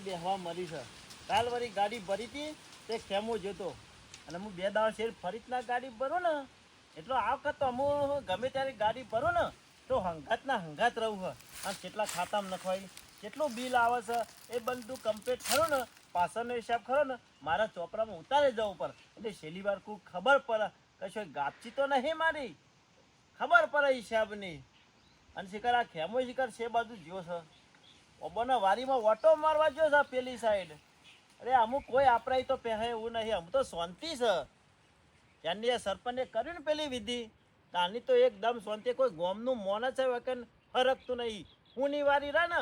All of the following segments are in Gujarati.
શાંતિથી બેહવા મળી છે. કાલ વળી ગાડી ભરી હતી, તે ખેમો જતો. અને હું બે દાડા શેર ફરી જ ગાડી ભરું ને, એટલો આ વખત તો હું ગમે ત્યારે ગાડી ભરું ને, તો હંગાતના હંગાત રહું છે. અને કેટલા ખાતામાં નખવાય કેટલું બિલ આવે છે, એ બધું કમ્પ્લીટ ખરું ને, પાછળનો હિસાબ ખરો ને, મારા ચોપડામાં ઉતારે જવું પડે. એટલે છેલ્લી વાર કોઈ ખબર પડે કશો ગાપચી તો નહીં મારી. ખબર પડે હિસાબની. અને શિખર આ ખેમો શિખર છે બાજુ જ્યો છે. ઓબોના વારીમાં ઓટો મારવા જ્યો છે પેલી સાઈડ અરે અમુક કોઈ આપરાય તો પહેરે એવું નહીં. અમુક તો શાંતિ છે. ત્યાંની સરપંચે કર્યું ને પેલી વિધિ? તાની તો એકદમ શાંતિ. કોઈ ગોમનું મોન છે વકન ફરકતું નહીં. હું વારી રહે ને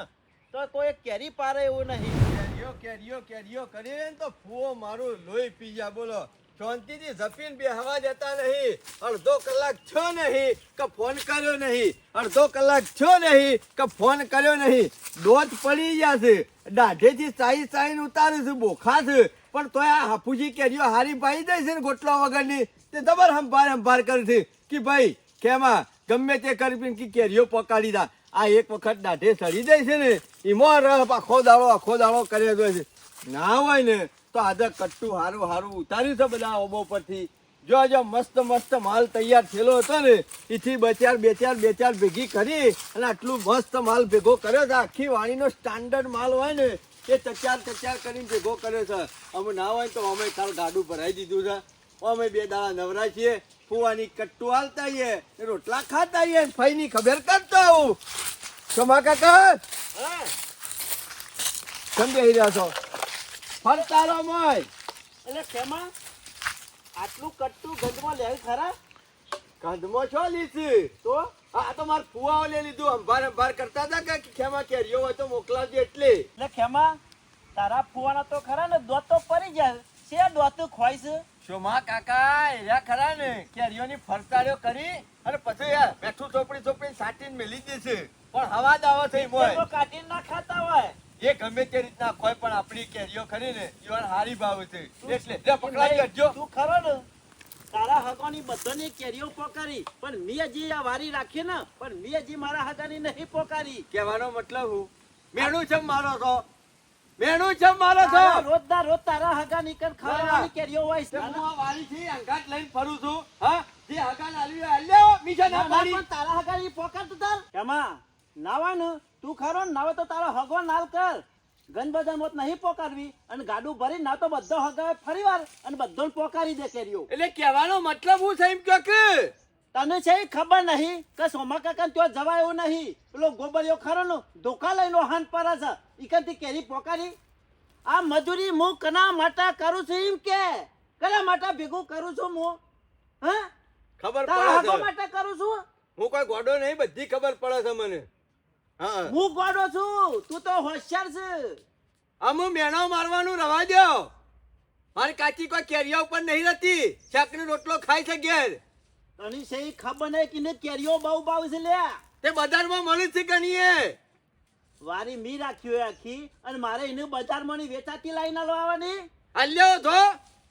તો કોઈ કેરી પારે એવું નહીં. કેરીઓ કેરીઓ કેરીઓ કરીને તો ફૂવો મારું લોહી પી જા બોલો. શાંતિથી બે બેહવા જતા નહીં. અડધો કલાક છો નહીં કે ફોન કર્યો નહીં. અડધો કલાક છો નહીં કે ફોન કર્યો નહીં. દોત પડી ગયા છે. દાઢેથી સાઈ ચાઈને ઉતારે છે, બોખા છે. પણ તોય આ હાફુજી કેરીઓ હારી પાઈ જાય છે ને ગોટલા વગરની. તે દબર હંભાર હંભાર કરે છે કે ભાઈ, કેમાં ગમે તે કરી કે કેરીઓ પકાડી દા. આ એક વખત દાઢે સડી જાય છે ને. એમાં રહ, આખો દાડો આખો દાડો કરે છે. ના હોય ને તો આજે કટ્ટું હારું હારું ઉતાર્યું છે બધા ઓબો પરથી. જો જો મસ્ત મસ્ત માલ તૈયાર થયેલો હતો ને એથી બે ચાર બે ચાર બે ચાર ભેગી કરી અને આટલું મસ્ત માલ ભેગો કર્યો છે. આખી વાણીનો સ્ટાન્ડર્ડ માલ હોય ને એ ચચાર ચચાર કરીને ભેગો કર્યો છે. અમે ના હોય તો અમે કાલ ગાડું ભરાઈ દીધું છે. અમે બે દાડા નવરા છીએ. ફુવાની કટ્ટુ હાલતા આવીએ રોટલા ખાતા આવીએ ફઈની ખબર કરતા આવું. ક્ષમા કાકા હા. કેમ બેહી રહ્યા છો? ફરતા રહો મોય. એટલે કેમાં આટલું કટ્ટું ગંધમાં લે ખરા? કાંધમાં છો લીધી તો? આ તો માર ફુવાઓ લઈ લીધું. અંભાર અંભાર કરતા હતા કે ખેમાં કેરીઓ હોય તો મોકલાવજે એટલે. એટલે ખેમા? તારા ફુવાના તો ખરા ને દોત તો પડી જાય. છે દોત ખોઈશ છે? શોમા કાકા? એરા ખરા ને. કેરીઓની ફરતાળીઓ કરી અને પછી યાર બેઠું ચોપડી ચોપડી સાટીને મેલી દેશે પણ હવા દાવો થઈ મોય. કાઢીને ના ખાતા એ ગમે તે રીતના કોઈ પણ આપણી કેરીઓ ખરી ને યુવાન હારી ભાવ છે. એટલે પકડાઈ કરજો. તું ખરો ને. તારા હગાની બધાની કેરીઓ પોકારી પણ મેં જે આ વારી રાખી ને પણ મેં જે મારા હગાની નહીં પોકારી. કહેવાનો મતલબ હું? મેણું છે મારો તો મેણું છે મારો તો રોજ ના રોજ તારા હગા નીકળ ખાવાની કેરીઓ હોય છે. હું આ વાડીથી અંગાટ લઈને ફરું છું હા? જે હગા લાવી આલ્યો બીજા ના ના, ના, પાડી. પણ તારા હગાની પોકારતું તાર. એમાં નાવા ને? તું ખરો ને નાવે તો તારો હગો નાલ કર. ગન બધા મોત નહીં પોકારવી અને ગાડું ભરી ના તો બધો હગાવે ફરી વાર અને બધો પોકારી દે કેરીઓ. એટલે કહેવાનો મતલબ હું એમ કહો કે? તને છે ખબર નહીં કે સોમા કાકા ત્યાં જવાય એવું નહીં. પેલો ગોબરિયો ખરો નો ધોકા લઈને હાન પર છે ઈકનથી કેરી પોકારી. આ મજૂરી હું કના માટે કરું છું એમ કે? કના માટે ભેગું કરું છું હું? હા? ખબર પડે માટે કરું છું? હું કોઈ ગોડો નહીં બધી ખબર પડે છે મને. હા. હું ગોડો છું તું તો હોશિયાર છે. અમુ મેણો મારવાનું રવા દો મારી કાચી કોઈ કેરીઓ ઉપર નહીં રહેતી. શાકનો રોટલો ખાઈ છે ઘેર. તની સહી ખબર નહીં કે ને કેરીઓ બહુ ભાવ છે લે. તે બજારમાં મળી છે ગણીએ વારી મી રાખ્યો આખી અને મારે એને બજારમાં ની વેચાતી લાઈને લાવવાની આલ્યો થો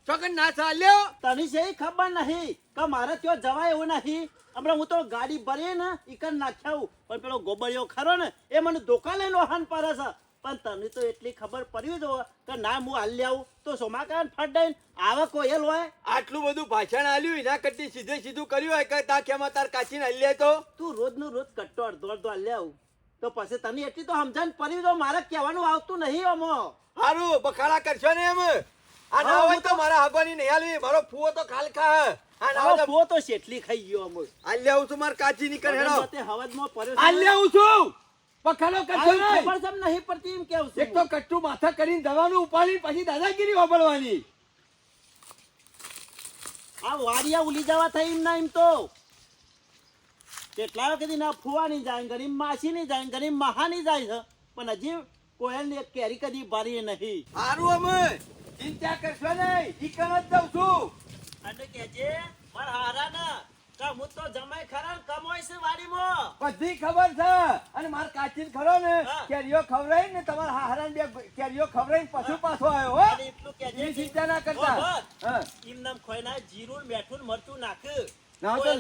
ચોકન ના ચાલ્યો તને છે ખબર નહીં કે મારે ત્યાં જવાય એવું નહીં હમણાં હું તો ગાડી ભરી ને ઈકન નાખ્યા પણ પેલો ગોબરિયો ખરો ને એ મને ધોકા લઈને વાહન પારે છે. પણ તને તો એટલી ખબર પડી જો કે ના હું હાલ આવું. તો સોમાકાન ફાટાઈ આવે કોયલ હોય. આટલું બધું ભાષણ આલ્યું એના કરતી સીધે સીધું કર્યું હોય કે તા કેમાં તાર કાચીને આલ્યા તો? તું રોજનું રોજ કટ્ટો અડધો અડધો હાલ આવું. તો પછી તને એટલી તો સમજણ પડવી જો મારે કહેવાનું આવતું નહીં અમો સારું બખાડા કરશો ને એમ? આ ના હોય તો મારા હબાની નહીં આલવી મારો ફૂવો તો ખાલ ખા આ ના હોય આવો તો શેટલી ખાઈ ગયો અમો આલ્યા આવું છું માર કાચી નીકળ હેડો. મતે હવજમાં પડ્યો છે. આલ્યા આવું છું. બખાડો કરશો નહીં. ખબર જેમ નહીં પડતી એમ કેવું છું. એક તો કટ્ટુ માથા કરીને દવાનું ઉપાડી પછી દાદાગીરી વાપરવાની. આ વાડિયા ઉલી જવા થઈ એમ ના એમ તો. કેટલા વખત ના ફુવાની જાય ગરીબ માસી ની જાય ઘણી મહાની જાય છે. પણ હજી કોયલ ને કેરી કદી બારી નહીં. સારું અમે ચિંતા કરશો નહીં ઈ જ દઉં છું. અને કેજે માર હારા ના કે હું તો જમાય ખરા કમોય છે વાડીમાં. બધી ખબર છે. અને માર કાચીન ખરો ને. કેરીઓ ખવડાવી ને તમારા હાહરાને બે કેરીઓ ખવરાઈ પાછું પાછો આવ્યો હો. એટલું કેજે ચિંતા ના કરતા. એમ નામ ખોઈ ના જીરું મેઠું મરચું નાખ. ના તો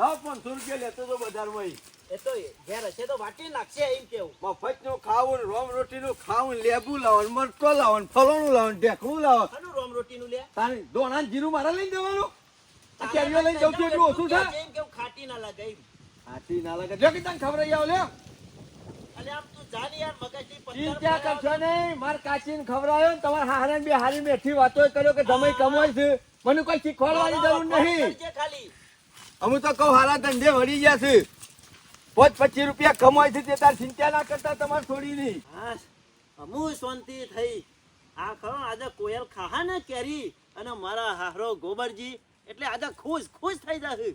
લાવ 500 રૂપિયા લેતો તો બજારમાં એ તો ઘેર હશે તો વાટી નાખશે એમ કેવું. મફતનું ખાવું ને રોમ ખાવું લેબુ ને મરચો ફલોનું લાવો ને ઢેકણું લાવો. રોમ રોટી નું લે. તારે દોણા જીરું મારે લઈને દેવાનું? કેરીઓ લઈને જવું એટલું ઓછું છે? એમ કેવું ખાટી ના લાગે એમ. ખાટી ના લાગે. જો કે તને ખબર આવો લે મને કોઈ શીખવાડવાની જરૂર નહીં. ખાલી. અમે તો કહું હારા ધંધે વળી ગયા છે. પાંચ પચીસ રૂપિયા કમાય છે તે તાર ચિંતા ના કરતા તમારે છોડી નહીં. અમુ શાંતિ થઈ. આ ખરો, આજે કોયલ ખાહા ને કેરી અને મારા હારો ગોબરજી. એટલે આજે ખુશ ખુશ થઈ જશે.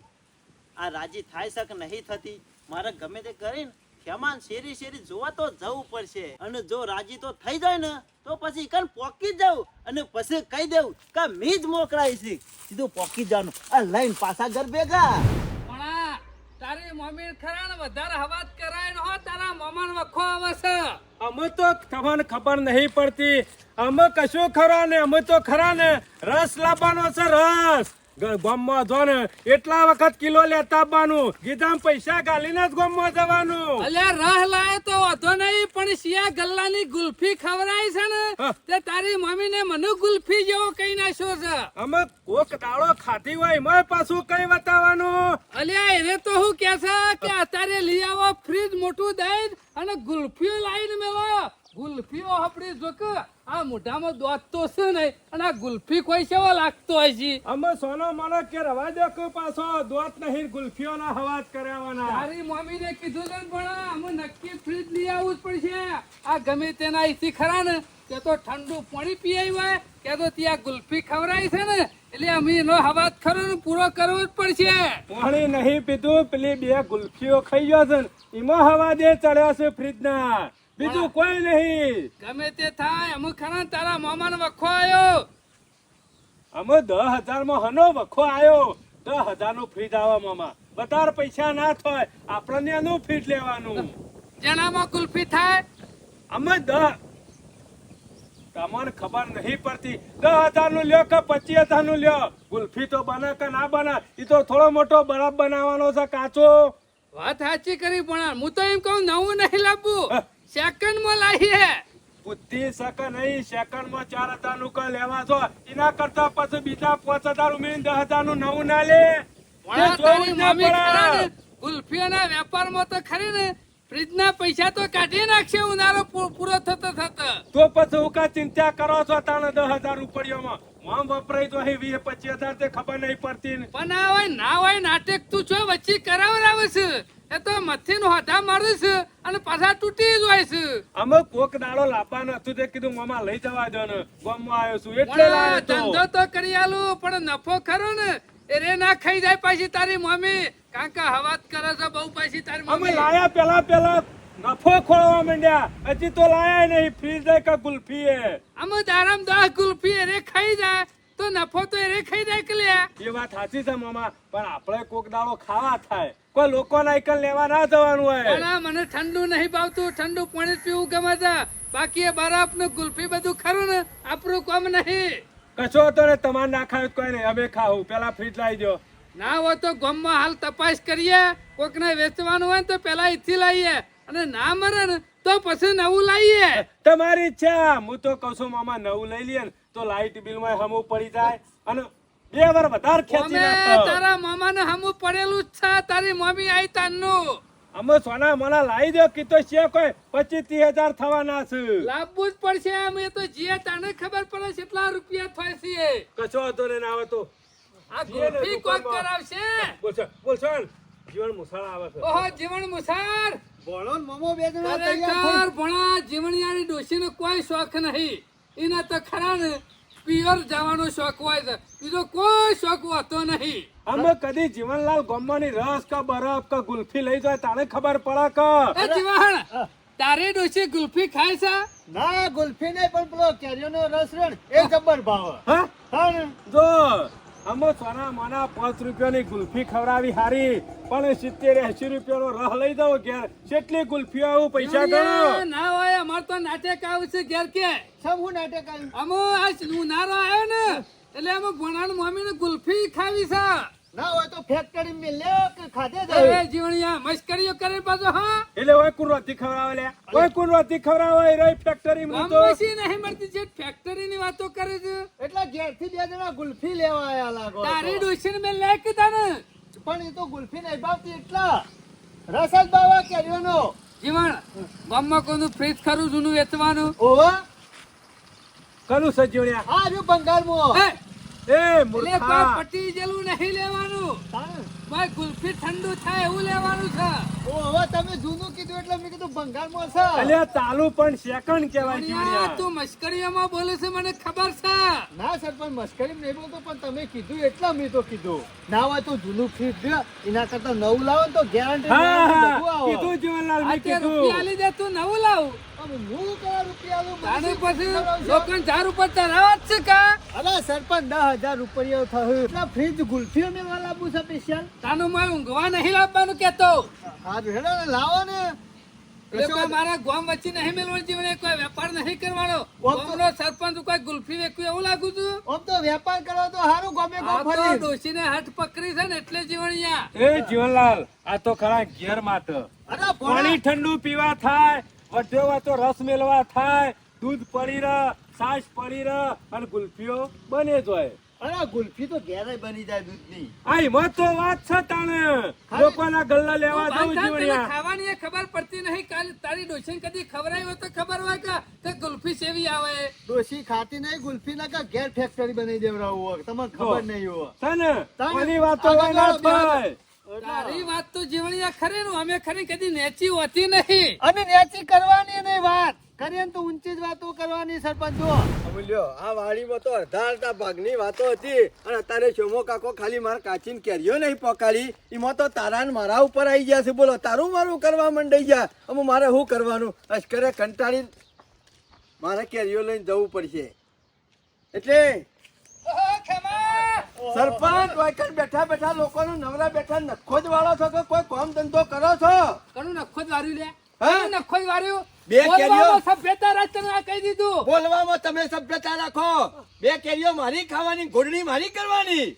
આ રાજી થાય શક નહીં થતી. મારે ગમે તે કરીને ખેમાન શેરી શેરી જોવા તો જવું પડશે. અને જો રાજી તો થઈ જાય ને તો પછી કન પોકી જાવ અને પછી કહી દેવું કે મી જ મોકલાય છે. સીધું પોકી જવાનું. આ લઈને પાછા ઘર ભેગા. પણ તારી મમ્મી ખરા ને વધારે હવાત કરાય ને હો તારા મમન વખો આવશે. છે અમે તો તમને ખબર નહીં પડતી. અમે કશું ખરા ને અમે તો ખરા ને. રસ લાવવાનો છે રસ. ગામમાં જો ને એટલા વખત કિલો લેતા બાનું ગીધામ પૈસા ગાલીને જ ગામમાં જવાનું. અલ્યા રહ લાય તો વાંધો નહીં પણ શિયા ગલ્લાની ગુલ્ફી ખવરાય છે ને. તે તારી મમ્મી ને મને ગુલ્ફી જેવો કઈ નાખ્યો છે. અમે કોક દાડો ખાધી હોય એમાં પાછું કઈ બતાવવાનું? અલ્યા એને તો હું કે છે કે અત્યારે લઈ આવો ફ્રીજ મોટું દઈ અને ગુલ્ફી લાઈન મેલો ગુલ્ફીઓ આપણી જો કે આ મોઢામાં દોત તો છે ને અને આ ગુલ્ફી કોઈ સેવો લાગતો હોય છે. અમે સોનો માનો કે રવા દો કે પાછો દોત નહીં ગુલ્ફીઓના હવાજ કરાવવાના. તારી મમ્મી ને કીધું છે પણ અમે નક્કી ફ્રીજ લઈ આવવું જ પડશે. આ ગમે તેના અહીંથી ખરા ને તે તો ઠંડુ પાણી પીવાય હોય કે તો ત્યાં ગુલ્ફી ખવરાય છે ને એટલે અમે એનો હવાજ ખરો ને પૂરો કરવો જ પડશે. પાણી નહીં પીધું પેલી બે ગુલ્ફીઓ ખાઈ ગયો છે એમાં હવા દે ચડ્યો છે ફ્રીજના. બીજું કોઈ નહીં. ગમે તે થાય અમે ખરા તારા મામા નો વખો આવ્યો અમે દસ હજારમાં હનો વખો આવ્યો દસ હજારનું ફ્રીજ આવે મામા. વધારે પૈસા ના થાય આપણને એનું ફ્રીજ લેવાનું. જણામાં કુલ્ફી થાય. અમે દસ તમને ખબર નહીં પડતી. દસ હજારનું લ્યો કે પચીસ હજારનું લ્યો? ગુલ્ફી તો બને કે ના બને? એ તો થોડો મોટો બરફ બનાવવાનો છે કાચો. વાત સાચી કરી પણ હું તો એમ કહું નવું નહીં લાવવું હા. સેકન્ડમાં લાવીએ. બુદ્ધિ શકે નહીં સેકન્ડમાં ચાર હજારનું કઈ લેવા છો એના કરતા પછી બીજા પાંચ હજાર ઉમેરીને દસ હજારનું નવું ના લે ગુલ્ફીઓના વેપારમાં તો ખરી ને. ફ્રીજના પૈસા તો કાઢી નાખશે ઉનાળો પૂરો થતો થતો. તો પછી હું કા ચિંતા કરો છો તાણે દસ હજાર ઉપડીઓમાં મોમ વપરાય તો અહીં વીસ પચીસ હજાર તે ખબર નહીં પડતી પણ ના હોય ના હોય નાટક તું છો વચ્ચે કરાવડાવે છે. એ તો મથીન હોધા મારે છે અને પાછા તૂટી જ છે. અમે કોક દાડો લાવવાનો હતું તે કીધું મામા લઈ જવા દો ને. ગામમાં આવ્યો છું એટલે પણ લાવ્યો તો. ધંધો તો કરી આલું પણ નફો ખરો ને એ રે ના ખાઈ જાય પાછી તારી મમ્મી. કાકા હવાત કરે છે બહુ પાછી તારી અમે મમ્મી. લાયા પેલા પેલા નફો ખોળવા માંડ્યા. હજી તો લાયા નહીં ફ્રીજ કે ગુલ્ફી એ. અમે દારામ દસ ગુલ્ફી રે ખાઈ જાય. તો નફો તો એ રે ખાઈ લે એ વાત સાચી છે મામા પણ આપણે કોક દાડો ખાવા થાય. કોઈ લોકો ના એકલ લેવા ના જવાનું હોય. મને ઠંડુ નહીં ભાવતું ઠંડુ પાણી પીવું ગમે છે. બાકી એ બરફ ને ગુલ્ફી બધું ખરું ને આપણું કામ નહીં. કશો તો ને તમારે ના ખાયું કોઈ નહીં અમે ખાવું. પેલા ફ્રીજ લાવી દો ના હોય તો ગમમાં હાલ તપાસ કરીએ. કોકને વેચવાનું હોય ને તો પેલા અહીંથી લાવીએ અને ના મરે ને તો પછી નવું લઈએ. તમારી ઈચ્છા હું તો કહું છું મામા નવું લઈ લઈએ ને તો લાઈટ બિલમાં હમું પડી જાય અને બે વાર વધારે ખેંચી નાખો. તારા મામાને હમું પડેલું જ છે. તારી મમ્મી આઈ તાનનું. અમે સોના મોના લાવી દો કીધો છે કોઈ પચીસ ત્રીસ હજાર થવાના છે. લાવવું જ પડશે અમે તો જે તને ખબર પડે છે કેટલા રૂપિયા થાય છે. કશો હતો ને ના આવે તો. આ ને ગુલ્ફી કોક કરાવશે. બોલશો બોલશો જીવન મુસાળ આવે છે. ઓહો જીવન મુસાર ભણો મમો બે જણા ખરેખર ભણા જીવણિયાની ડોશીનો કોઈ શોખ નહીં. એના તો ખરા ને પિયર જવાનો શોખ હોય છે. બીજો કોઈ શોખ હોતો નહીં. અમે કદી જીવનલાલ ગોમ્માની રસ કે બરફ કે ગુલ્ફી લઈ જાય તારે ખબર પડે કે? એ જીવણ તારે ડોશી ગુલ્ફી ખાય છે? ના ગુલ્ફી નહીં પણ પેલો કેરીઓનો રસ રહ્યો એ જબર ભાવ. હા? હા જો અમે સોના મોના પાંચ રૂપિયાની ગુલ્ફી ખવડાવી હારી. પણ સિત્તેર એસી રૂપિયાનો રહ લઈ દઉં ઘેર. કેટલી ગુલ્ફીઓ આવું પૈસા ગણો. ના હોય અમાર તો નાટક આવે છે ઘેર કે. સબ હું નાટક આવ્યું અમો આ નારો આવ્યો ને એટલે અમે ભણાણ મમ્મી ને ગુલ્ફી ખાવી છે. ના હોય તો ફેક્ટરી મેં લે કે ખાધે એ એ જીવણિયા મસ્કરીઓ કરે પાછો હા? એટલે ઓય કોણ રોટી લે ઓય કોણ રોટી ખવડાવે ફેક્ટરી માં તો. ગામમાં નહીં મળતી છે. ફેક્ટરી ની વાતો કરે છે. એટલે ઘેરથી બે જણા ગુલ્ફી લેવા આયા લાગો તારી ડોશી મેં લે કે તાને પણ એ તો ગુલ્ફી નહીં ભાવતી એટલા. રસ જ બાવા કેરીઓનો. જીવણ ગામમાં કોનું ફ્રીજ ખરું જૂનું વેચવાનું? ઓવા કરું સજીવણ્યા. રહ્યું બંગાળમાં. એ, મૂર્ખા. પટી જેલું નહીં લેવાનું. ભાઈ કુલ્ફી ઠંડુ થાય એવું લેવાનું છે. ઓ હવે તમે જૂનું કીધું એટલે મેં કીધું બંગાળમાં છે. અલ્યા ચાલુ પણ સેકન્ડ કહેવાય જીવણિયા, તું મસ્કરીયામાં બોલે છે મને ખબર છે. ના સરપંચ મસ્કરી નહીં બોલતો પણ તમે કીધું એટલા મેં તો કીધું. ના હોય તો જૂનું ફ્રીજ દે એના કરતા નવું લાવો તો ગેરંટી કીધું જીવનલાલ મેં કીધું. રૂપિયા લઈ દે તું નવું લાવ. હું કયા રૂપિયા આલું? તાને પછી ખવડાવશો? લોકોને ઉપર ચઢાવવા છે કા? અરે સરપંચ દસ હજાર રૂપિયા થયું. એટલે ફ્રીજ ગુલ્ફીઓ મેં લાવું છે સ્પેશિયલ તાનું મેં ઊંઘવા નહીં લાવવાનું કેતો હારું હેડો ને લાવો ને. એટલે મારા ગોમ વચ્ચે નહીં મેળવવાનું જીવને કોઈ વેપાર નહીં કરવાનો. ગોમનો સરપંચ કોઈ ગુલ્ફી વેકવી એવું લાગુ છું? ઓમ તો વેપાર કરો તો હારું ગમે આ તો ફરી. ડોશીને હાથ પકડી છે ને એટલે જીવણિયા એ જીવનલાલ આ તો ખરા ઘેર માત અરે પાણી ઠંડુ પીવા થાય વધ્યો તો રસ મેળવા થાય દૂધ પડી રહ છાશ પડી રહ અને ગુલ્ફીઓ બને જ હોય. અરે ગુલ્ફી તો ઘેરે બની જાય દૂધની. આ એમાં તો વાત છે તાણે. લોકોના ગલ્લા લેવા જવું બાંધા ખાવાની ખબર પડતી નહીં. કાલ તારી ડોશીને કદી ખવડાવી હોય તો ખબર હોય કે કે ગુલ્ફી સેવી આવે. ડોશી ખાતી નહીં ગુલ્ફી ના કે ઘેર ફેક્ટરી હોય. તમને ખબર નહીં હોય. ના વાળો તારી વાત તો જીવણિયા ખરી નું અમે ખરી કદી નેચી હોતી નહીં. અને નેચી કરવાની નહીં વાત. કરીએ તો ઊંચી જ વાતો કરવાની સરપંચ જો અમૂલ્યો આ વાડીમાં તો અડધા અડધા ભાગની વાતો હતી અને અત્યારે શોમો કાકો ખાલી મારા કાચીને કેરીઓ નહીં પકાડી એમાં તો તારા મારા ઉપર આવી ગયા છે. બોલો તારું મારું કરવા માંડી ગયા. અમુ મારે શું કરવાનું? અશ્કરે કંટાળી મારે કેરીઓ લઈને જવું પડશે. એટલે સરપંચ વાયકન બેઠા બેઠા લોકોનો નવરા બેઠા નખો જ વાળો છો કે કોઈ કામ ધંધો કરો છો? કણું નખો જ વાર્યું લે? નખો જ વાર્યું? બે કેરીઓ. સભ્યતા રાજ કહી દીધું. બોલવામાં તમે સભ્યતા રાખો. બે કેરીઓ મારી ખાવાની ઘોડણી મારી કરવાની.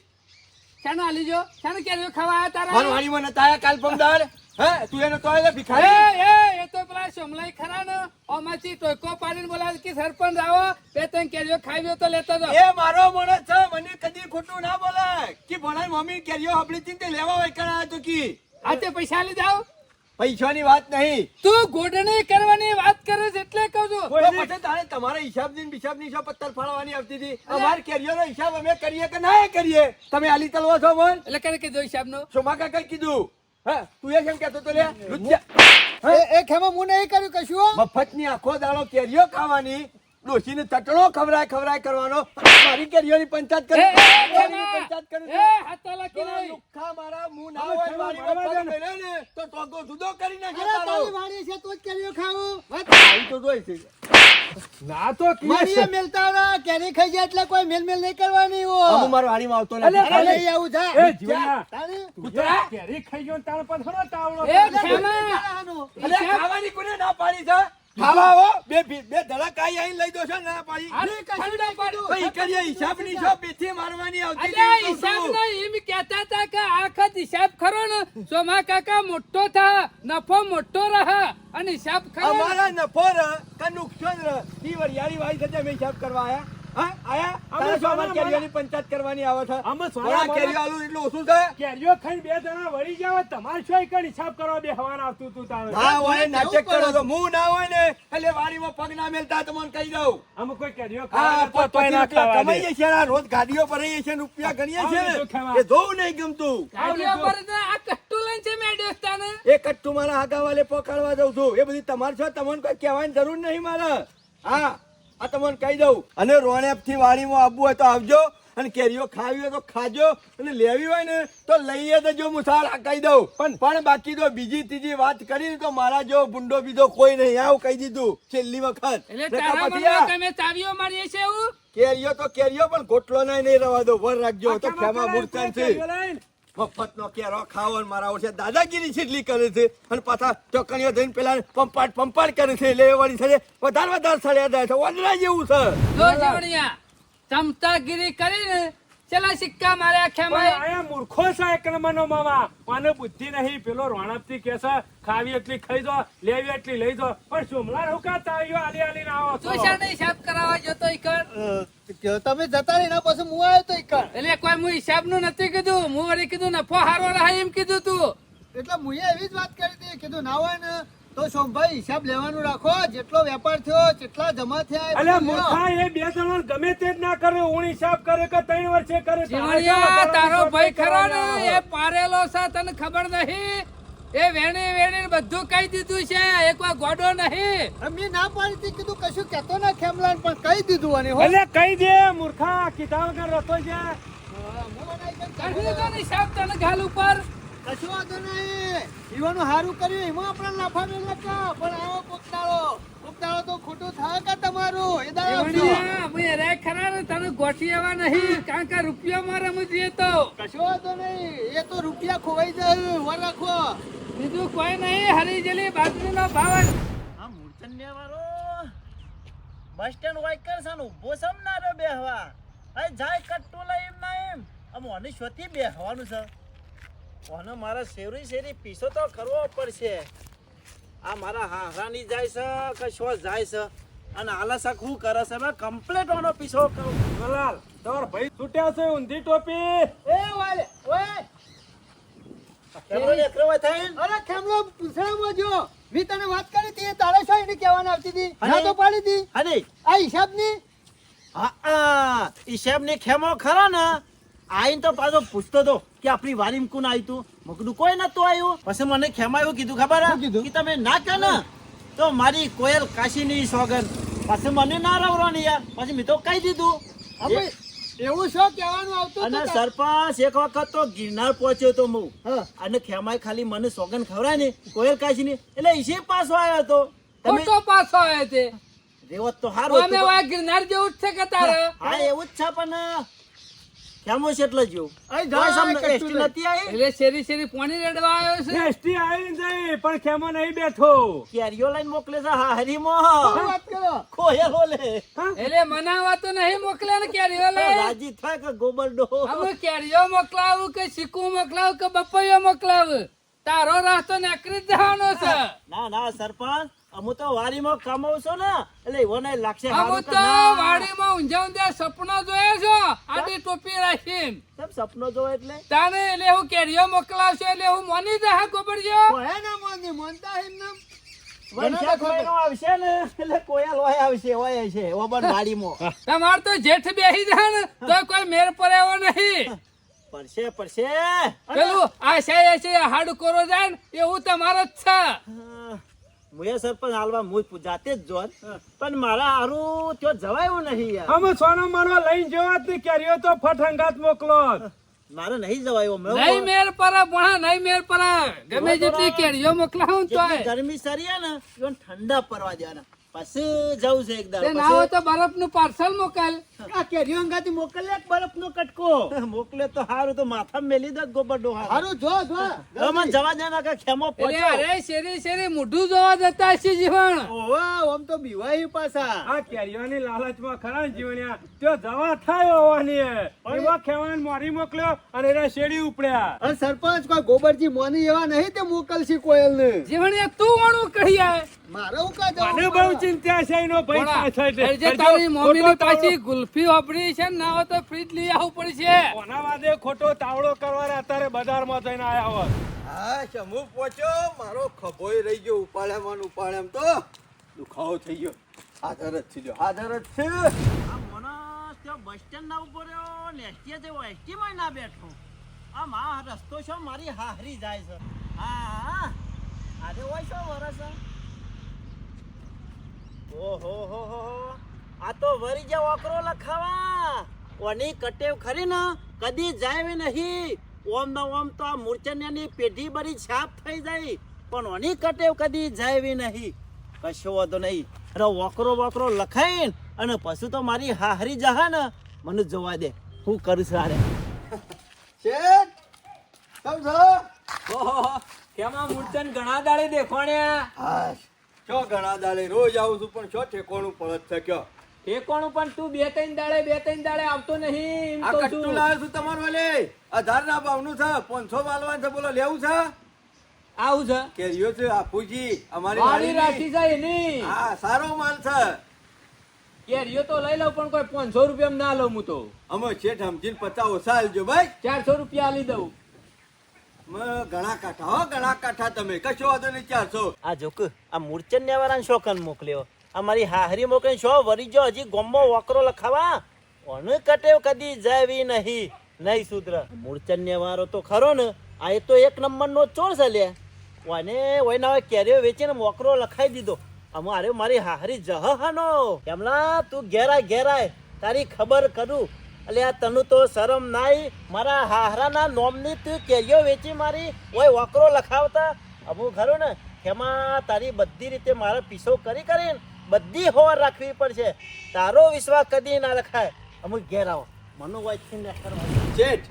શાનો આલી જો? શાનો કેરીઓ ખાવા તારા? મારું વાડીમાં મને તાયા કાલ પમદાર હે તું એનો તો એટલે ભિખારી. એ એ તો પેલા શમલાઈ ખરા ને. ઓમાચી ટોકો પાડીને બોલાવે કે સરપંચ આવો બે ત્રણ કેરીઓ ખાવી તો લેતો જો એ મારો માણસ છે મને કદી ખોટું ના બોલાય. કે ભણાઈ મમ્મી કેરીઓ આપણી ચિંતે લેવા હોય કણા તો કી? આતે પૈસા લઈ જાઓ. પૈસાની વાત નહીં. તું ગોડણી કરવાની વાત કરે છે એટલે કહું છું. તારે તમારા હિસાબની હિસાબની હિસાબ પત્તર ફાળવાની આવતી હતી. અમાર કેરીઓનો હિસાબ અમે કરીએ કે ના કરીએ? તમે આલી તલવો છો મન એટલે કરે કે જો હિસાબનો સોમા કાકા કીધું? હા તું એ કેમ કહેતો તો લે? લુચ્ચા. એ ખેમા હું નહીં કર્યું કશું મફતની આખો દાડો કેરીઓ ખાવાની. ડોશીને તટણો ખવરાય ખવરાય કરવાનો. મારી કેરીઓની પંચાયત કરી. પંચાયત કરી તો મારા મું ના હોય મારી વાડીમાં મારવા ને. તો ટોકો જુદો કરી નાખે તારો. તારી વાડી છે તો જ કેરીઓ ખાવું આવી તો જોઈ છે. ના તો કી મેલતા ના કેરી ખાઈ જાય એટલે કોઈ મેલ મેલ નહીં કરવાની ઓ હું મારા વાડીમાં આવતો અલે, નથી. અરે લઈ આવું જા. એ જીવના. તારે. કૂતરા. કેરી ખાઈ ગયો તાણ પર થોડો તાવડો એ ખાવાનું. અલે, ખાવાની કોને ના પાડી છે ખાવા આવો બે બે ધડા કાઈ આઈને લઈ દો છો ના પાડી અરે ઠંડા પાડો. તો ઈ કરીએ હિસાબની છો બેથી મારવાની આવતી અલ્યા, હિસાબ નહીં, એમ કહેતા હતા કે આ હિસાબ ખરો ને સોમા કાકા મોટો થા નફો મોટો રહે અને હિસાબ ખરો. અમારા નફો ર કે નુકસાન ર. ઈ વરિયાળી વાળી હિસાબ કરવા આયા. હા આયા તારે શું અમારી કેરીઓની પંચાયત કરવાની આવે છે. અમે સોના વડા મોના- કેરીઓ આલું એટલું ઓછું છે. કેરીઓ ખાઈને બે જણા વળી ગયા તમારે શું કઈ હિસાબ કરવા બે હવાના આવતું તું તારે? ના હોય નાટક કરો તો હું ના હોય ને એટલે વાડીમાં પગ ના મેલતા તમને કહી દઉં. અમે કોઈ કેરીઓ હા તોય ના રૂપિયા ખાવા કમાઈએ છીએ રોજ ગાડીઓ ભરાઈએ છીએ ને રૂપિયા ગણીએ છીએ એ જોવું નહીં ગમતું. ગાડીઓ પર આ કટ્ટુ લઈને છે. એ કટ્ટુ મારા આગા વાલે પકડવા જઉં છું. એ બધી તમારે છો તમને કોઈ કહેવાની જરૂર નહીં મારે. હા. આ તમને કહી દઉં. અને રોણેપથી વાડીમાં આવવું હોય તો આવજો અને કેરીઓ ખાવી હોય તો ખાજો અને લેવી હોય ને તો લઈએ જજો મુસાર કહી દઉં. પણ પણ બાકી તો બીજી ત્રીજી વાત કરી તો મારા જો ભૂંડો બીજો કોઈ નહીં. આવું કહી દીધું છેલ્લી વખત. તમે ચાવીઓ મારીએ છે એવું? કેરીઓ તો કેરીઓ પણ ગોટલો નહીં નહીં રવા દો. વર રાખજો. તો ખેમા મૂર્તન છે. કેરીઓ મફત નો કેરો ખાવો ને મારા ઓછે દાદાગીરી છેટલી કરે છે અને પાછા ચોકણીઓ થઈને પેલા પંપાટ પંપાટ કરે છે. એટલે વળી છે વધારે વધારે સળિયા થાય છે. વંદરા જેવું છે. ચમચાગીરી કરીને ચલા સિક્કા મારે ખેમાય આયા મૂર્ખો છે એક નંબરનો મામા. મને બુદ્ધિ નહીં. પેલો રોણપથી કે છે ખાવી એટલી ખાઈ દો લેવી એટલી લઈ દો પણ સુમલા રોકા તાવ્યો આલી આલી ના આવો તો શા શાને હિસાબ કરાવવા જતો ઈકર તમે જતા રહી ના પછી હું આવ્યો તો ઈકણ. એટલે કોઈ હું હિસાબનું નથી કીધું. હું વળી કીધું નફો હારો રહે એમ કીધું તું. એટલે મુએ એવી જ વાત કરી હતી. કીધું ના હોય ને તો સોમભાઈ હિસાબ લેવાનું રાખો. જેટલો વેપાર થયો જેટલા જમા થયા એ અલ્યા બધું લ્યો. મૂર્ખા એ બે જણો ગમે તે જ ના કરે હું હિસાબ કરે કે ત્રણ વર્ષે કરે જીવણિયા તારો ભાઈ ખરો ને? એ પારેલો છે તને ખબર નહીં? એ વેણી વેણી બધું કહી દીધું છે એક વાર ગોડો નહીં. અમે ના પાડી કીધું કશું કેતો ના ખેમલાન પણ કહી દીધું અને ભલે અલ્યા કહી દે મૂર્ખા કીધા વગર રતો છે હું. ને હિસાબ તને ઘાલ ઉપર? કશું વાંધો નહીં. ઈવાનું સારું કર્યું એમાં આપણે લાફા નહીં પણ આવો કોક દાડો તો ખોટું થાય કે તમારું? એ દાડો અમે ખરા ને તને ગોઠી એવા નહીં. કારણ કે રૂપિયો માં રમજીએ તો. કશું વાંધો નહીં. એ તો રૂપિયા ખોવાઈ જાય. વર રાખો. બીજું કોઈ નહીં. હરી જલી બાજરી ભાવ આ મૂર્છન્ય વાળો બસ સ્ટેન્ડ વાઈકર છે ને ઊભો ના રે બેહવા. અરે જાય કટ્ટુ લઈ એમ ના એમ. આમ ઓને શોથી બેહવાનું છે. ઓને મારા શેરી શેરી પીસો તો કરવો પડશે. આ મારા હાહરાની જાય છે કે શો જાય છે? અને આલસક શું કરે છે? મેં કમ્પ્લેટ ઓનો પીસો કરું. ગલાલ તમારો ભાઈ છૂટ્યા છે ઊંધી ટોપી. એ વાલે ઓય! કેમરો એકરવા થઈને અરે ખેમલો પૂછડામાં જો. મેં તને વાત કરી હતી તારે શું એને કહેવાની આવતી હતી. ના તો પાડી હતી. અરે આ હિસાબની? હા આ હિસાબની ખેમો ખરા ને? આઈને તો પાછો પૂછતો તો કે આપણી વારીમ કોણ આવ્યું તું? મેં કોઈ નતું આવ્યું પછી મને ખેમા એવું કીધું ખબર કીધું? કે તમે ના કહો ને તો મારી કોયલ કાશીની સોગન પછી મને ના રવરાની યાર. પછી મેં તો કહી દીધું. એવું શું કહેવાનું આવતું અને સરપંચ એક વખત તો ગિરનાર પહોંચ્યો તો હું. અને ખેમાય ખાલી મને સોગન ખવડાય ને કોયલ કાશીની. એટલે ઈશે પાછો આવ્યો હતો તમે તો પાછો આવ્યો તે. રેવત તો સારું અમે ગિરનાર જેવું જ છે કે તારા? હા એવું જ છે પણ ખેમો છે એટલે નથી આવી? એટલે શેરી શેરી પોણી રેડવા આવ્યો છે? એસટી આવી જાય પણ ખેમો નહીં બેઠો? કેરીઓ લઈને મોકલે છે હા વાત કરો? કોયલ ઓલે એટલે મનાવા તો નહીં મોકલે ને કેરીઓ લઈ? રાજી થાય કે ગોબર અમે કેરીઓ મોકલાવું કે શીકું મોકલાવું કે બપૈયો મોકલાવું? તારો રાસ્તો નીકળી જ જવાનો છે. ના ના સરપંચ. અમુ તો ને એટલે લાગશે અમુ તો વાડીમાં ઊંઝા ઊંઝા સપનો જોયે છો આડી ટોપી રાખીને. કેમ સપનો જો એટલે? તાને એટલે હું કેરીઓ મોકલાવશે એટલે હું મોની ના મોનતા ને વાડીમાં. તમાર તો જેઠ બેહી જાય ને તો કોઈ મેર પર એવો નહીં. પડશે પડશે. પેલું આ છે છે હાડ કોરો જાય એવું તમારો જ છે. મુએ સરપંચ હાલવા મુજ જાતે જ જોત પણ મારા હારું ત્યાં જવાયું નહીં યાર. અમે સોનો માનવા લઈને જવા જ કેરીઓ તો ફટંગાત મોકલો. મારે નહીં જવાયું નહીં મેર પર ભણા નહીં મેર પર ગમે જેટલી કેરીઓ મોકલાવું તો ગરમી સરી ને ઠંડા પડવા દેવાના. પછી જવું છે એકદમ ના હોય તો બરફનું પાર્સલ મોકલ. આ કેરીઓ અંગાથી મોકલે બરફ નો કટકો. મોકલે તો હારું તો માથા મેલી દે ગોબર ડોહા હારું. જો જો. હવે જવા દે ના કે ખેમો એટલે અરે શેરી શેરી મોઢું જોવા જતા છે જીવણ. ઓવા આમ તો બીવાય પાછા. આ કેરીઓની લાલચમાં ખરા જીવણ્યા તો જવા થાય હોવાની એવા ખેવાન મારી મોકલ્યો અને એના શેરી ઉપડ્યા. અને સરપંચ કોઈ ગોબરજી મોની એવા નહીં તે મોકલશી કોયલ ને જીવણીએ તું વણું કહી આય મારો હું કા જવું મને બહુ ચિંતા છે એનો ભાઈ પાછળ જે તારી મમ્મીની પાછી પાછી ગુલ્ફી વાપરી છે ને હોય તો ફ્રીજ લઈ આવવું પડશે. કોના વાદે ખોટો તાવડો કરવાના અત્યારે બજારમાં જઈને આવ્યા હોત હા શમુ પહોંચ્યો મારો ખભોય રહી ગયો ઉપાડ્યામાં ઉપાડ્યામ તો. દુખાવો થઈ ગયો. હાજર જ થઈ ગયો હાજર જ છે. આ મને ત્યાં બસ સ્ટેન્ડ ના ઉપર રહ્યો ને એસટી જેવો એસટી માં ના બેઠો. આમ આ રસ્તો છે મારી હાહરી જાય છે. હા હા આજે હોય છો વરસ. ઓહો હો હો. આ તો વરી જે ઓકરો લખાવા. ઓની કટેવ ખરી ને? કદી જાય નહીં. ઓમ ના ઓમ તો આ મૂર્ચન્યાની પેઢી બરી છાપ થઈ જાય. પણ ઓની કટેવ કદી જાય નહીં. કશો વાંધો નહીં. અરે વોકરો વોકરો લખાઈને અને પછી તો મારી હાહરી જહા ને. મને જોવા દે. હું કરીશ આરે શેઠ કેમ છો? કેમાં મૂર્ચન ઘણા દાડે દેખોણ્યા હા છો ઘણા દાડે. રોજ આવું છું પણ છો ઠેકોણું પડત છે કયો? ઠેકોણું પણ તું બે ત્રણ દાડે બે ત્રણ દાડે આવતો નહીં આ કટ્ટુ છું. લાવ્યો છું તમારું વાલે. અઢાર ના ભાવનું છે. પાંચસો માલવાનું છે બોલો લેવું છે? આવું છે? કેરીઓ છે આપુજી અમારી વાળી. રાખી જાય એની. હા સારો માલ છે. કેરીઓ તો લઈ લઉં પણ કોઈ પાંચસો રૂપિયા ના લઉં હું તો. અમે શેઠ સમજીને પચાસ ઓછા આલજો ભાઈ. ચારસો રૂપિયા આલી દઉં. મે ઘણા કાંઠા હો ઘણા કાંઠા તમે. કશો વાંધો નહીં ચારસો. આ જોક આ મૂર્છન્ય વાળાને શોખન મોકલ્યો. આ મારી હાહરી મોકલી શો, વરી જો હજી ગોમો વકરો લખાવા? ઓને કટેવ કદી જાવી નહીં. નહીં સુધર. મૂર્છન્ય વારો તો ખરો ને, આ એ તો એક નંબરનો ચોર છે લે. ઓને ઓયના હવે કેરીઓ વેચીને મોકરો લખાઈ દીધો. અમારે મારી હાહરી જહાનો કેમલા તું ઘેરાય ઘેરાય. તારી ખબર કરું. એટલે આ તનું તો શરમ નાઈ. મારા હાહરાના નોમની તું કેરીઓ વેચી મારી, ઓય વકરો લખાવતા. અમુક ખરું ને એમાં તારી બધી રીતે મારા પીસો કરી કરીને બધી હોર રાખવી પડશે. તારો વિશ્વાસ કદી ના રખાય. અમુક ઘેર આવો. મનો વાંચી ને કરવા શેઠ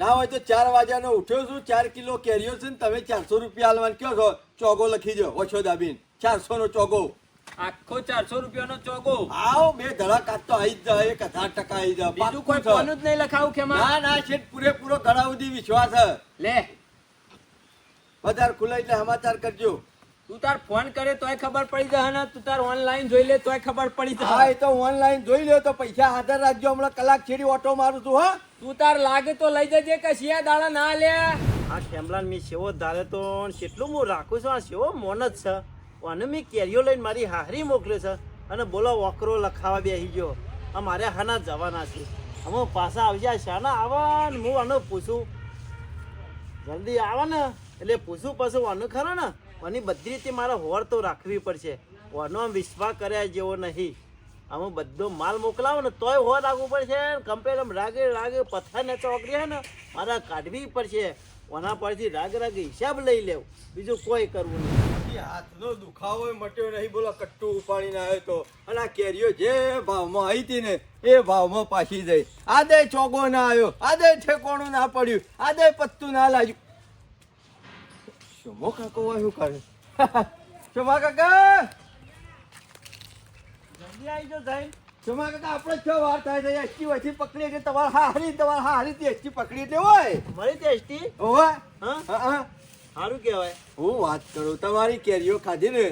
ના હોય તો ચાર વાગ્યાનો ઉઠ્યો છું ચાર કિલો કેરીઓ છે ને તમે ચારસો રૂપિયા આલવાનું કયો છો. ચોગો લખી દો ઓછો દાબીન. ચારસો નો ચોગો. આખો ચારસો રૂપિયાનો ચોગો. આવો બે ધડા કાચ તો આવી જ જાય એક હજાર ટકા આવી જાય. બીજું કોઈ પાક્કું જ નહીં લખાવું કે ના ના શેઠ પૂરેપૂરો ઘણા સુધી વિશ્વાસ છે. લે. વધારે ખુલે એટલે સમાચાર કરજો. તું તાર ફોન કરે તોય ખબર પડી જાય ને તું તાર ઓનલાઈન જોઈ લે તોય ખબર પડી હા જાય એ તો ઓનલાઈન જોઈ લ્યો તો પૈસા હાજર રાખજો હમણાં કલાક છેડી ઓટો મારું છું હા. તું તાર લાગે તો લઈ જજે કે શિયા દાડા ના લે. આ શેમલાન મેં સેવો ધારે તો કેટલું હું રાખું છું આ સેવો મોન જ છે. અને મેં કેરીઓ લઈને મારી હાહરી મોકલ્યો છે અને બોલો વકરો લખાવા બેસી ગયો. આ મારે હાના જવાના છે. અમે પાછા આવી જાય શાના આવા ને હું આને પૂછું. જલ્દી આવે ને એટલે પૂછું પછી આનું ખરો ને? આની બધી રીતે મારે હોર તો રાખવી પડશે. ઓનો આમ વિશ્વાસ કર્યા જેવો નહીં. આમ બધો માલ મોકલાવો ને તોય હોર રાખવું પડશે કમ્પેર આમ રાગે રાગે પથ્થર ને ચોકડી હે ને મારે કાઢવી પડશે. ઓના પરથી રાગ રાગ હિસાબ લઈ લેવું. બીજું કોઈ કરવું નહીં. હાથનો દુખાવો મટ્યો નહીં. બોલો, કટ્ટુ ઉપાડીને આવ્યો તો. અને આ કેરીઓ જે ભાવમાં આવી હતી ને, એ ભાવમાં પાછી જઈ. આ દે ચોગો ના આવ્યો. આ દે ઠેકોણું ના પડ્યું. આ પત્તું ના લાગ્યું. શોમો કાકો આ શું કરે? શોમા કાકા જલ્દી આવી જાઓ સાહેબ શોમા કાકા આપણે છ વાર થાય છે? એસટી વચ્ચે પકડી એટલે તમારે હારી તમારે હારી એસટી પકડી એટલે હોય. મળી ઓવા હા? હા હા. સારું કહેવાય. હું વાત કરું તમારી કેરીઓ ખાધી ને?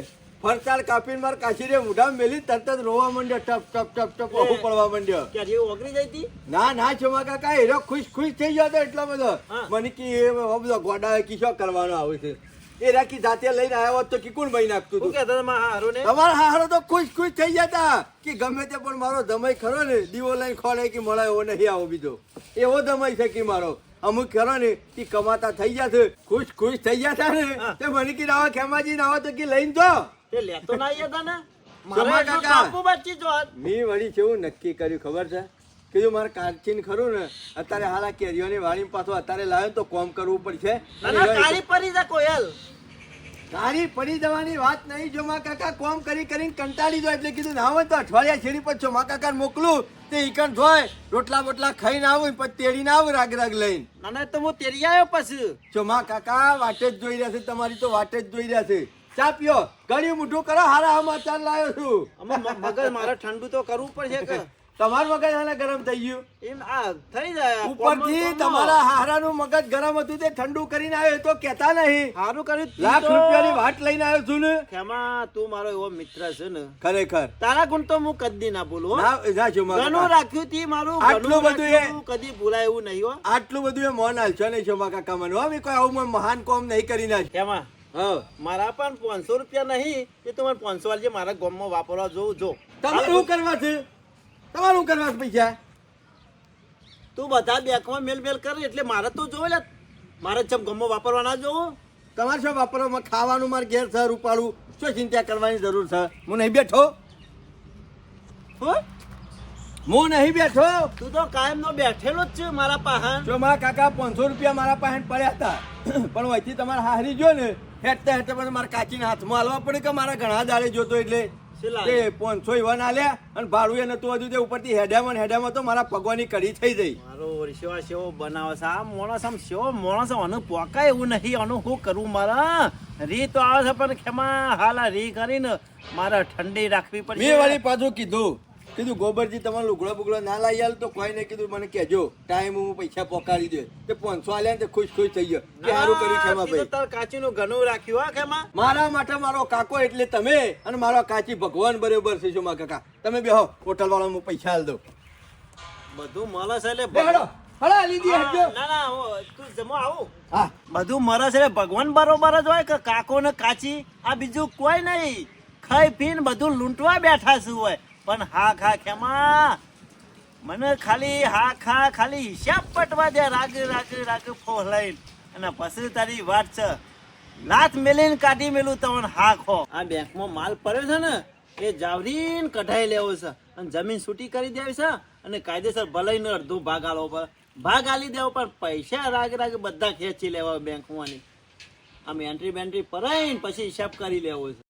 ફરતાળ કાપીને માર કાચીને મુઢા મેલી તરત જ રોવા માંડ્યો ટપ ટપ ટપ ટપ બહુ પડવા માંડ્યો. ક્યારે એવું ઓગળી જાય તી ના ના ચોમા કાકા એરો ખુશ ખુશ થઈ ગયો હતો એટલો બધો. મને કે એ બધો ગોડા કિશો કરવાનો આવે છે? એ રાખી જાતે લઈને આવ્યો હોત તો કીકુણ ભાઈ નાખતું હતું હતા ને તમારા હારો તો ખુશ ખુશ થઈ જતા કે ગમે તે પણ મારો દમાઈ ખરો ને દીવો લઈને ખોડે કે મળે એવો નહીં આવો બીજો. એવો દમાઈ છે કે મારો. અમુક ખરો ને કે કમાતા થઈ જશે ખુશ ખુશ થઈ જતા ને. હા. તે મને કે આવા ખેમાજી ના આવો તો કે લઈને જો. તે લેતો ના ને મારે એટલું. કાપવું જો હાથ. વળી કેવું નક્કી કર્યું ખબર છે? કીધું મારે કાચીન ખરું ને અત્યારે હાલા કેરીઓની વાળી પાછો અત્યારે લાવ્યો તો કોમ કરવું પડશે. ના, ના, કાળી પડી જા કોયલ. તારી પડી જવાની વાત નહીં જો માં કાકા કોમ કરી કરીને કંટાળી જો એટલે કીધું ના હોય તો અઠવાડિયા છેડી પછી છો. માં કાકા મોકલું તે ઈકણ ધોય રોટલા બોટલા ખાઈને આવું પછી તેડીને આવું રાગ રાગ લઈને. ના ના તો હું તેડી આવ્યો પછી. જો માં કાકા વાટે જ જોઈ રહ્યા છે તમારી તો વાટે જ જોઈ રહ્યા છે. ચા પીઓ. ઘણી મોઢું કરો હારા સમાચાર લાવ્યો છું. અમે મગજ મારે ઠંડુ તો કરવું પડશે કે? તમારું મગજ હાલે ગરમ થઈ ગયું. એમ આ થઈ જાય. ઉપરથી તમારા હારાનું મગજ ગરમ હતું તે ઠંડુ કરીને આવ્યો તો કેતા નહીં. સારું કર્યું લાખ રૂપિયાની વાટ લઈને આવ્યો છું ને. ખેમા તું મારો એવો મિત્ર છે ને. ખરેખર. તારા ગુણ તો હું કદી ના બોલું હો. ના ના જો માં ઘણું રાખ્યું તી મારું આટલું બધું એ- કદી ભૂલાય એવું નહીં હો. આટલું બધું એ મોન હાલશો નહીં શોભા કાકા મને હો કોઈ આવું મહાન કોમ નહીં કરી નાખ ખેમા મારા પણ પાંચસો રૂપિયા નહીં એ તો મને પાંચસો વાળજે મારા ગામમાં વાપરવા જોઉં જો. તમારે શું કરવા છે? તમારે શું કરવા છે પૈસા? તું બધા બેંકમાં મેલ મેલ કરે એટલે મારે તો જોવે લે મારે જેમ ગામમાં વાપરવા ના જોવો. તમારે શું વાપરવામાં ખાવાનું મારે ઘેર સર ઉપાડું શું ચિંતા કરવાની જરૂર છે? હું નહીં બેઠો? હો? હું નહીં બેઠો. તું તો કાયમ નો બેઠેલો જ છે મારા પાહન. જો મારા કાકા પાંચસો રૂપિયા મારા પાસે પડ્યા હતા. પણ વહીથી તમારે હારી જો ને હેઠતા હેઠતા પણ મારા કાચીના હાથમાં હાલવા પડે કે મારા ઘણા દાડે જોતો એટલે? તે પાંચસો એવા ના લ્યા અને ભાડું એ તો હજુ તે ઉપરથી હેડામાં હેડામાં તો મારા પગવાની કડી થઈ જઈ મારો સેવા સેવો બનાવે છે. આ માણસ આમ સેવો માણસ આનું પોકાય એવું નહીં. આનું શું કરવું મારા? રી તો આવે છે પણ ખેમા હાલ રી કરીને મારે ઠંડી રાખવી મેં પડશે વળી પાછું કીધું કીધું ગોબરજી તમારે લુગડો બુગડો ના લાવી આલ તો કોઈ ને કીધું મને કહેજો ટાઈમ હું પૈસા પોકાડી દે. તે પાંચસો આલ્યા ને ખુશ ખુશ થઈ ગયો. કે સારું કર્યું ખેમા ભાઈ? તાર કાચીનું ઘણું રાખ્યું હા ખેમા મારા માટે મારો કાકો એટલે તમે અને મારો કાચી ભગવાન બરોબર છે શું મારા કાકા? તમે બેહો હોટલ વાળા હું પૈસા આલ દઉં. બધું મળે છે એટલે બેહડો હળા લીધી હા, હટજો ના ના તું જમો આવું. હા. બધું મળે છે ભગવાન બરોબર જ હોય કે કાકો ને કાચી આ બીજું કોઈ નહીં. ખાઈ પીને બધું લૂંટવા બેઠા છું હોય? પણ હા ખા ખેમા. મને ખાલી હા ખા, ખાલી હિસાબ પટવા દે, રાગ રાગ રાગ ફોહલાઈ અને પછી તારી વાત છે, લાત મેલીને કાઢી મેલું તમને હા ખો. આ બેંકમાં માલ પડ્યો છે ને, એ જાવરીને કઢાઈ લેવો છે. અને જમીન છૂટી કરી દેવી છે, અને કાયદેસર ભલાઈને અડધો ભાગ આલો પર. ભાગ આલી દેવો, પણ પૈસા રાગ રાગ બધા ખેંચી લેવા બેંકમાંની. આમ એન્ટ્રી બેન્ટ્રી પરાઈને પછી હિસાબ કરી લેવો છે.